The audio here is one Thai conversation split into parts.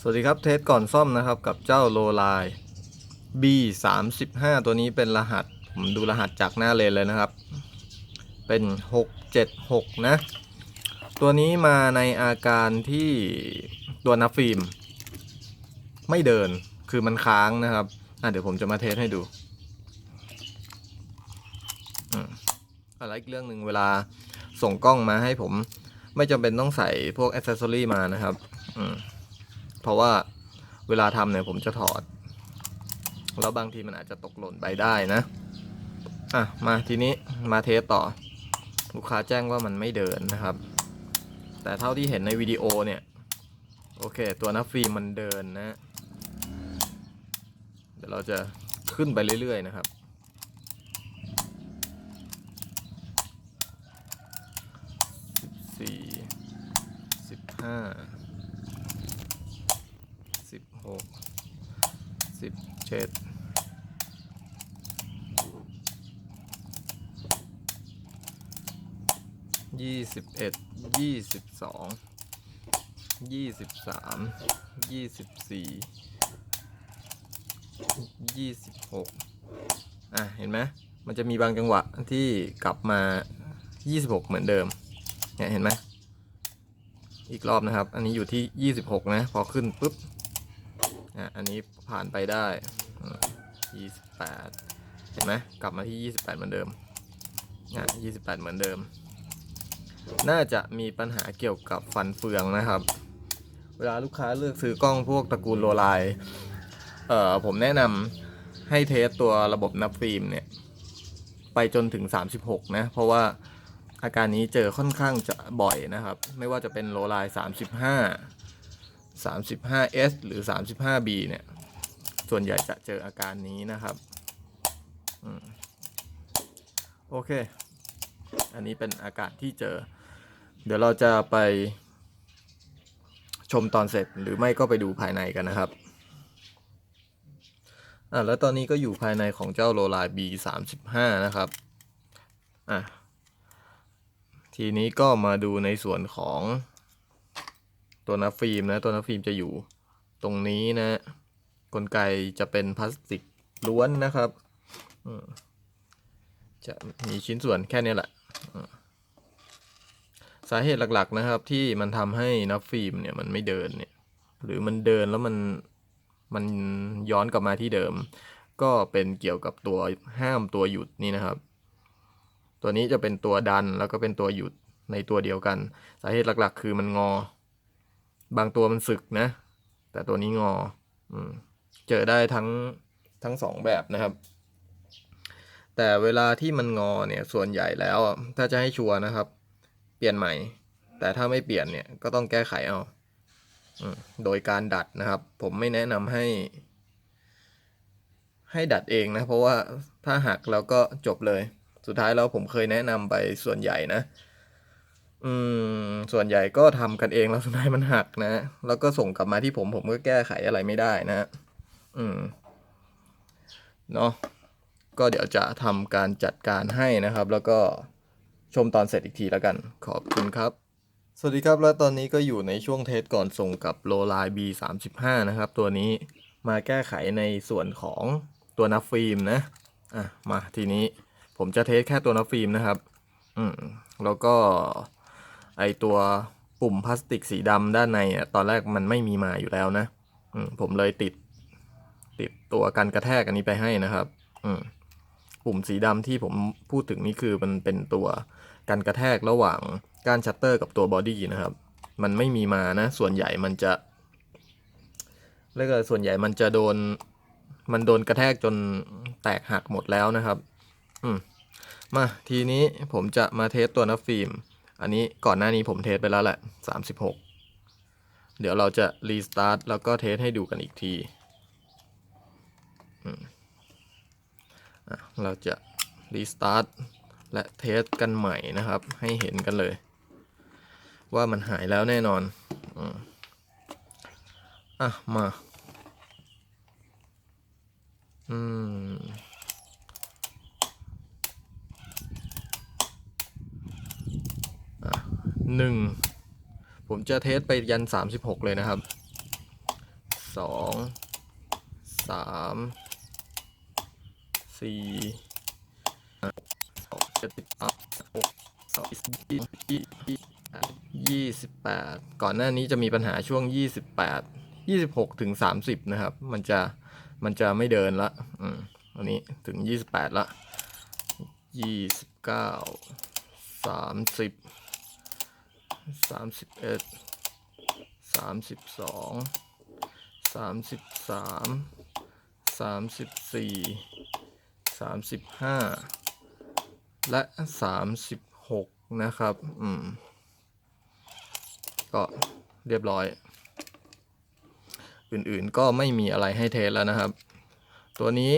สวัสดีครับเทสก่อนซ่อมนะครับกับเจ้าโลไล B 3 5 ตัวนี้เป็นรหัส ผมดูรหัสจากหน้าเลนเลยนะครับ เป็น 676 นะ ตัวนี้มาในอาการที่ตัวนับฟิล์ม ไม่เดินคือมันค้างนะครับอะเดี๋ยวผมจะมาเทสให้ดูอะไรอีกเรื่องหนึ่งเวลาส่งกล้องมาให้ผม ไม่จำเป็นต้องใส่พวกอ c เซสซอรี่มานะครับ อืม เพราะว่าเวลาทำเนี่ยผมจะถอด แล้วบางทีมันอาจจะตกหล่นไปได้นะ อะ มาทีนี้มาเทสต่อ ลูกค้าแจ้งว่ามันไม่เดินนะครับ แต่เท่าที่เห็นในวิดีโอเนี่ย โอเค ตัวนับฟิล์มมันเดินนะ เดี๋ยวเราจะขึ้นไปเรื่อย ๆ นะครับสิบสี่สิบห้า สิบหกสิบเจ็ดยี่สิบเอ็ดยี่สิบสองยี่สิบสามยี่สิบสี่ยี่สิบหกอะ เห็นไหมมันจะมีบางจังหวะที่กลับมา 26 เหมือนเดิม เนี่ย เห็นไหม อีกรอบนะครับ อันนี้อยู่ที่ 26 นะ พอขึ้นปุ๊บ อะอันนี้ผ่านไปได้อ่า28เห็นไหมกลับมาที่28เหมือนเดิมอะ28เหมือนเดิม น่าจะมีปัญหาเกี่ยวกับฟันเฟืองนะครับ เวลาลูกค้าเลือกซื้อกล้องพวกตระกูลโลไลเอ่อผมแนะนำให้เทสตัวระบบนับฟิล์มเนี่ย ไปจนถึง 36 นะ เพราะว่าอาการนี้เจอค่อนข้างจะบ่อยนะครับ ไม่ว่าจะเป็นโลไล35 35S หรือ 35B เนี่ย ส่วนใหญ่จะเจออาการนี้นะครับอโอเค อันนี้เป็นอาการที่เจอ เดี๋ยวเราจะไปชมตอนเสร็จหรือไม่ก็ไปดูภายในกันนะครับอะแล้วตอนนี้ก็อยู่ภายในของเจ้าโลไล B 3 5นะครับอะทีนี้ก็มาดูในส่วนของ ตัวนับฟิล์มนะตัวนับฟิล์มจะอยู่ตรงนี้นะกลไกจะเป็นพลาสติกล้วนนะครับจะมีชิ้นส่วนแค่นี้แหละสาเหตุหลักๆนะครับที่มันทำให้นับฟิล์มเนี่ยมันไม่เดินเนี่ยหรือมันเดินแล้วมันมันย้อนกลับมาที่เดิม ก็เป็นเกี่ยวกับตัวห้ามตัวหยุดนี่นะครับ ตัวนี้จะเป็นตัวดันแล้วก็เป็นตัวหยุดในตัวเดียวกัน สาเหตุหลักๆ คือมันงอ บางตัวมันสึกนะ แต่ตัวนี้งออืมเจอได้ทั้งทั้งสองแบบนะครับ แต่เวลาที่มันงอเนี่ยส่วนใหญ่แล้วถ้าจะให้ชัวร์นะครับ เปลี่ยนใหม่ แต่ถ้าไม่เปลี่ยนเนี่ยก็ต้องแก้ไขเอาอโดยการดัดนะครับ ผมไม่แนะนำให้ ให้ดัดเองนะ เพราะว่าถ้าหักแล้วก็จบเลย สุดท้ายแล้วผมเคยแนะนำไปส่วนใหญ่นะ อืม ส่วนใหญ่ก็ทำกันเองแล้วสุดท้ายมันหักนะ แล้วก็ส่งกลับมาที่ผมผมก็แก้ไขอะไรไม่ได้นะ อืม เนาะก็เดี๋ยวจะทำการจัดการให้นะครับ แล้วก็ชมตอนเสร็จอีกทีแล้วกัน ขอบคุณครับ สวัสดีครับ แล้วตอนนี้ก็อยู่ในช่วงเทสก่อนส่งกับโลไล B 3 5นะครับ ตัวนี้มาแก้ไขในส่วนของตัวนับฟิล์มนะ อะ มาทีนี้ผมจะเทสแค่ตัวนับฟิล์มนะครับ อืม แล้วก็ ไอตัวปุ่มพลาสติกสีดำด้านในอะตอนแรกมันไม่มีมาอยู่แล้วนะอืผมเลยติด ติดตัวกันกระแทกอันนี้ไปให้นะครับอืปุ่มสีดำที่ผมพูดถึงนี่คือมันเป็นตัวกันกระแทกระหว่างก้านชัตเตอร์กับตัวบอดี้นะครับ มันไม่มีมานะ ส่วนใหญ่มันจะเรียกว่าส่วนใหญ่มันจะโดน มันโดนกระแทกจนแตกหักหมดแล้วนะครับ อืมมาทีนี้ผมจะมาเทสตัวนับฟิล์ม อันนี้ก่อนหน้านี้ผมเทสไปแล้วแหละ 36 เดี๋ยวเราจะรีสตาร์ทแล้วก็เทสให้ดูกันอีกทีเราจะรีสตาร์ทและเทสกันใหม่นะครับ ให้เห็นกันเลย ว่ามันหายแล้วแน่นอนอะมา อืม อะ หนึ่งผมจะเทสไปยัน36เลยนะครับสองสามสี่หกเจ็ดสิบแปดหกสองยี่ยี่ยี่สิบแปดก่อนหน้านี้จะมีปัญหาช่วงยี่สิบแปดยี่สิบหกถึงสามสิบนะครับ มันจะมันจะไม่เดินละอืมอันนี้ถึงยี่สิบแปดละยี่สิบเก้าสามสิบ สามสิบเอ็ดสามสิบสองสามสิบสามสามสิบสี่สามสิบห้าและสามสิบหกนะครับ อืม ก็เรียบร้อย อื่นๆก็ไม่มีอะไรให้เทสแล้วนะครับ ตัวนี้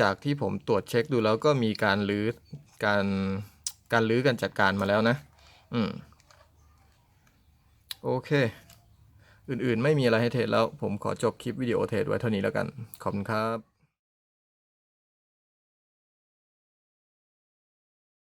จากที่ผมตรวจเช็คดูแล้วก็มีการรื้อการการรื้อกันจัดการมาแล้วนะ อืม โอเค อื่นๆไม่มีอะไรให้เทสแล้ว ผมขอจบคลิปวิดีโอเทสไว้เท่านี้แล้วกัน ขอบคุณครับ